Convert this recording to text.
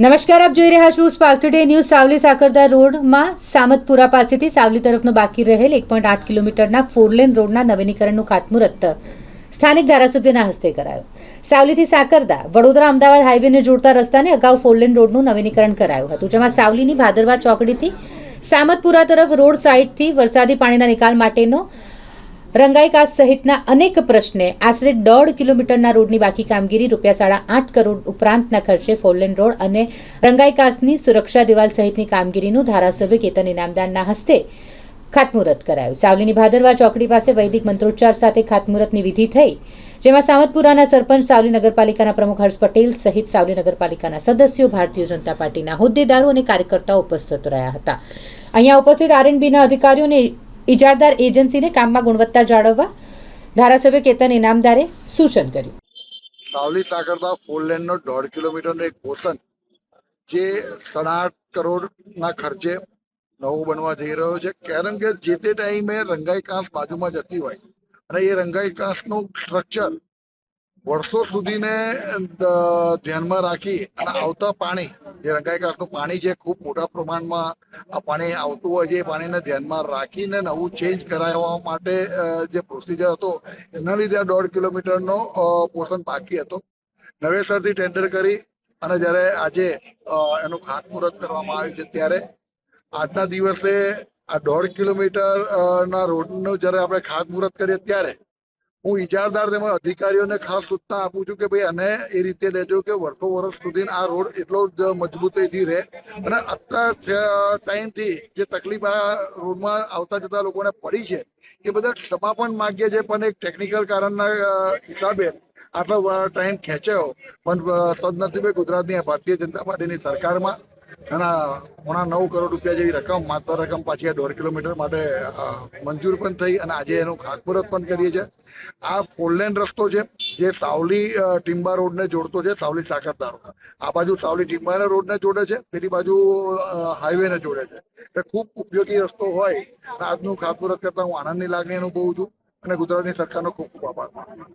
નમસ્કાર, આપ જોઈ રહ્યા છો spark today news Savli Sakarda રોડમાં Samatpura પાસેથી સાવલી તરફનો બાકી રહેલ એક પોઈન્ટ આઠ કિલોમીટરના ફોરલેન રોડના નવીનીકરણનું ખાતમુહૂર્ત સ્થાનિક ધારાસભ્યના હસ્તે કરાયું. સાવલીથી સાકરદા, વડોદરા, અમદાવાદ હાઈવેને જોડતા રસ્તાને અગાઉ ફોરલેન રોડનું નવીનીકરણ કરાયું હતું, જેમાં સાવલીની ભાદરવા ચોકડીથી સામતપુરા તરફ રોડ સાઇડથી વરસાદી પાણીના નિકાલ માટેનો રંગાઈ કાચ સહિતના અનેક પ્રશ્ને આશરે દોઢ કિલોમીટરના રોડની બાકી કામગીરી રૂપિયા સાડા આઠ કરોડ ઉપરાંતના ખર્ચે ફોરલેન રોડ અને રંગાઈ કાચની સુરક્ષા દિવાલ સહિતની કામગીરીનું ધારાસભ્ય કેતન ઇનામદારના હસ્તે ખાતમુહૂર્ત કરાયું. સાવલીની ભાદરવા ચોકડી પાસે વૈદિક મંત્રોચ્ચાર સાથે ખાતમુહૂર્તની વિધિ થઈ, જેમાં સાવતપુરાના સરપંચ, સાવલી નગરપાલિકાના પ્રમુખ હર્ષ પટેલ સહિત સાવલી નગરપાલિકાના સદસ્યો, ભારતીય જનતા પાર્ટીના હોદ્દેદારો અને કાર્યકર્તાઓ ઉપસ્થિત રહ્યા હતા. અહીંયા ઉપસ્થિત આરએનબીના અધિકારીઓ અને ઇજારદાર એજન્સીને કામમાં ગુણવત્તા જાળવવા ધારાસભ્ય કેતન ઇનામદારે સૂચન કર્યું. સાવલી સાકરદા ફોર લેનનો દોઢ કિલોમીટરનો એક પોર્શન જે સાડા કરોડના ખર્ચે નવો બનવા જઈ રહ્યો છે. કારણ કે જે તે ટાઈમે રંગાઈ કાંસ બાજુમાં જતી હોય અને એ રંગાઈ કાંસનું સ્ટ્રક્ચર વર્ષો સુધીને ધ્યાનમાં રાખી અને આવતા પાણી જે રંગાઈ કાંસનું પાણી છે ખૂબ મોટા પ્રમાણમાં આ પાણી આવતું હોય છે એ પાણીને ધ્યાનમાં રાખીને નવું ચેન્જ કરાવવા માટે જે પ્રોસિજર હતો એના લીધે આ દોઢ કિલોમીટરનો પોર્શન બાકી હતો. નવેસરથી ટેન્ડર કરી અને જ્યારે આજે એનું ખાતમુહૂર્ત કરવામાં આવ્યું છે ત્યારે આજના દિવસે આ દોઢ કિલોમીટર અ, ના રોડનું જ્યારે આપણે ખાતમુહૂર્ત કરીએ ત્યારે હું ઇજારદાર તેમજ અધિકારીઓને ખાસ સૂચના આપું છું કે ભાઈ અને એ રીતે લેજો કે વર્ષો વર્ષ સુધી આ રોડ એટલો જ મજબૂતીથી રહે. અને અત્યાર ટાઈમથી જે તકલીફ આ રોડમાં આવતા જતા લોકોને પડી છે, એ બધા ક્ષમા પણ માગીએ છે પણ એક ટેકનિકલ કારણના હિસાબે આટલો ટાઈમ ખેંચ્યો. પણ સદનસીબે ગુજરાતની ભારતીય જનતા પાર્ટીની સરકારમાં એના પોણા નવ કરોડ રૂપિયા જેવી રકમ, માત્ર રકમ પાછી આ દોઢ કિલોમીટર માટે મંજૂર પણ થઈ અને આજે એનું ખાતમુહૂર્ત પણ કરીએ છીએ. આ ફોરલેન રસ્તો છે, જે સાવલી ટિમ્બા રોડને જોડતો છે, સાવલી સાકરદા રોડ આ બાજુ સાવલી ટીમ્બા રોડને જોડે છે, પેલી બાજુ હાઈવેને જોડે છે. એટલે ખૂબ ઉપયોગી રસ્તો હોય આજનું ખાતમુહૂર્ત કરતા હું આનંદની લાગણી અનુભવું છું અને ગુજરાતની સરકારનો ખૂબ ખૂબ આભાર માનું